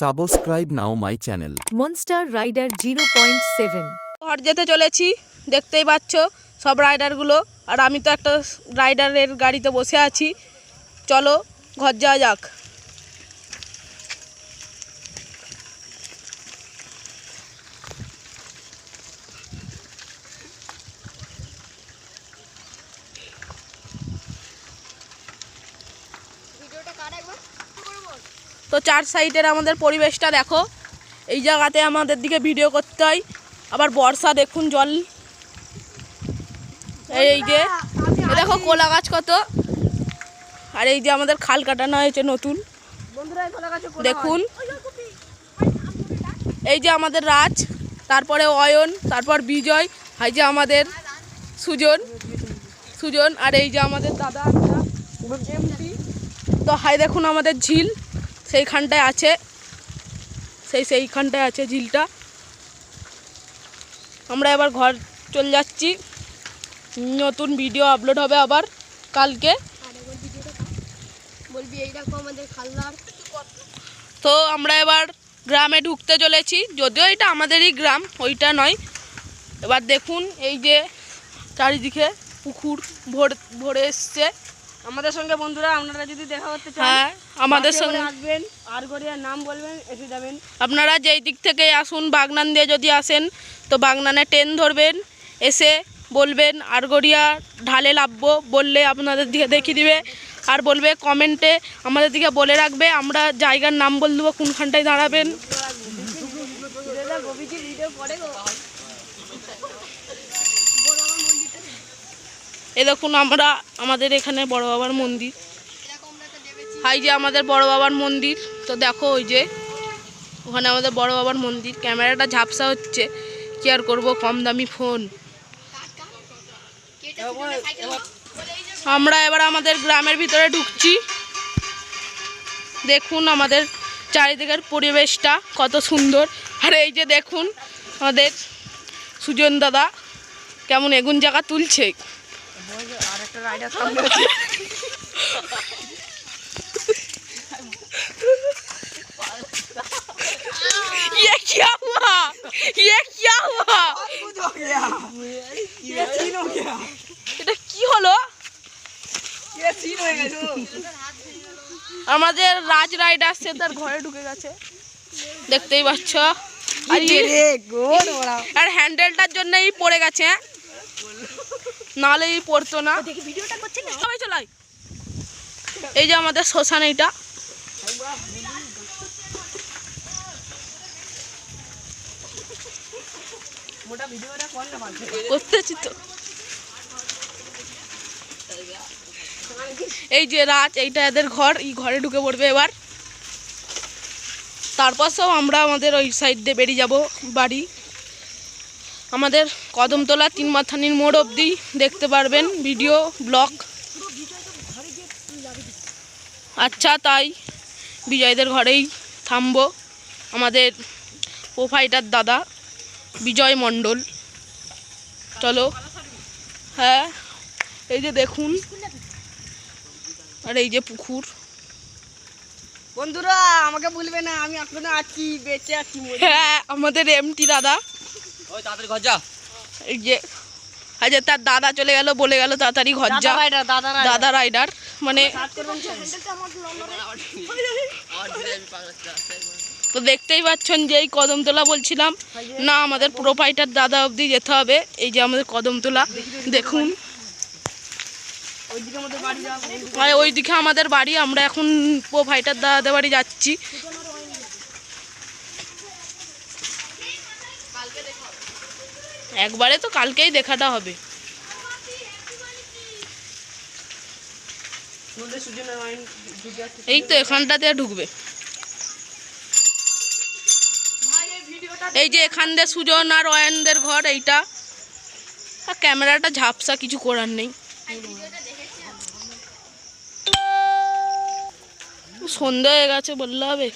Subscribe now my channel. Monster Rider 0.7 ঘর যেতে চলেছি দেখতেই পাচ্ছ সব রাইডারগুলো আর আমি তো একটা রাইডারের গাড়িতে বসে আছি। চলো ঘর যাওয়া যাক। তো চার সাইডের আমাদের পরিবেশটা দেখো। এই জায়গাতে আমাদের দিকে ভিডিও করতে হয়। আবার বর্ষা দেখুন জল। এই যে। দেখো কোলা গাছ কত। আর এই যে আমাদের খাল কাটানো হয়েছে নতুন। দেখুন। এই যে আমাদের রাজ, তারপরে অয়ন, তারপর বিজয় এই যে আমাদের সুজন। সুজন আর এই যে আমাদের দাদা তো হাই দেখুন আমাদের ঝিল। সেইখানটায় আছে। সেই সেইখানটায় আছে ঝিলটা। আমরা এবার ঘর চলে যাচ্ছি। নতুন ভিডিও আপলোড হবে আবার কালকে। তো আমরা এবার গ্রামে ঢুকতে চলেছি। যদিও এটা আমাদেরই গ্রাম ওইটা নয়। এবার দেখুন এই যে চারিদিকে পুকুর ভর ভরে এসছে। আমাদের সঙ্গে বন্ধুরা আপনারা যদি দেখা করতে চান হ্যাঁ আমাদের সঙ্গে। আসবেন আর গড়িয়ার নাম বলবেন এসে যাবেন। আপনারা যেই দিক থেকে আসুন বাগনান দিয়ে যদি আসেন তো বাগনানে ট্রেন ধরবেন এসে বলবেন আরগড়িয়া ঢালে লাভবো বললে আপনাদের দিকে দেখিয়ে দিবে। আর বলবে কমেন্টে আমাদের দিকে বলে রাখবে আমরা জায়গার নাম বলে দেবো কোনখানটায় দাঁড়াবেন। এ দেখুন আমরা, আমাদের এখানে বড় বাবার মন্দির। হাই যে আমাদের বড় বাবার মন্দির, তো দেখো ওই যে ওখানে আমাদের বড় বাবার মন্দির। ক্যামেরাটা ঝাপসা হচ্ছে, কি আর করব, কম দামি ফোন আমরা এবার আমাদের গ্রামের ভিতরে ঢুকছি। দেখুন আমাদের চারিদিকের পরিবেশটা কত সুন্দর। আর এই যে দেখুন আমাদের সুজন দাদা, কেমন এগুন জায়গা তুলছে। আর একটা রাইডার সামনে আছে ये क्या हुआ ये क्या हुआ এটা কি হলো আমাদের রাজ রাইডার সে তার ঘরে ঢুকে গেছে দেখতেই পাচ্ছ আর ই- আর হ্যান্ডেলটার জন্য এই পড়ে গেছে হ্যাঁ? নাহলে এই পড়তো না। সবাই চলাই এই যে আমাদের শ্মশান এইটা। করতেছি তো। এই যে রাত এইটা এদের ঘর এই ঘরে ঢুকে পড়বে এবার। তারপর সব আমরা আমাদের ওই সাইড দিয়ে বেরিয়ে যাব বাড়ি। আমাদের কদমতলা তিন মাথানির মোড় অবধি দেখতে পারবেন ভিডিও ব্লগ। আচ্ছা তাই বিজয়দের ঘরেই থামবো। আমাদের প্রোফাইটার দাদা বিজয় মণ্ডল। চলো। হ্যাঁ এই যে দেখুন। আর এই যে পুকুর। বন্ধুরা আমাকে বলবে না আমি এখনও আছি বেঁচে আছি হ্যাঁ আমাদের এমটি দাদা। এই যে আচ্ছা তার দাদা চলে গেল বলে গেল তাড়াতাড়ি ঘর যা। দাদা রাইডার দাদা রাইডার মানে তো দেখতেই পাচ্ছেন যে এই কদমতলা বলছিলাম না আমাদের প্রোপাইটার দাদা অবধি যেতে হবে। এই যে আমাদের কদমতলা দেখুন। ওইদিকে আমাদের বাড়ি ওইদিকে আমাদের বাড়ি আমরা এখন প্রোপাইটার দাদাদের বাড়ি যাচ্ছি। একবারে তো কালকেই দেখাটা হবে। এই তো এখানটাতে ঢুকবে। এই যে এখান দিয়ে সুজন আর অয়নদের ঘর, এইটা। আর ক্যামেরাটা ঝাপসা কিছু করার নেই। সন্ধ্যা হয়ে গেছে বললে হবে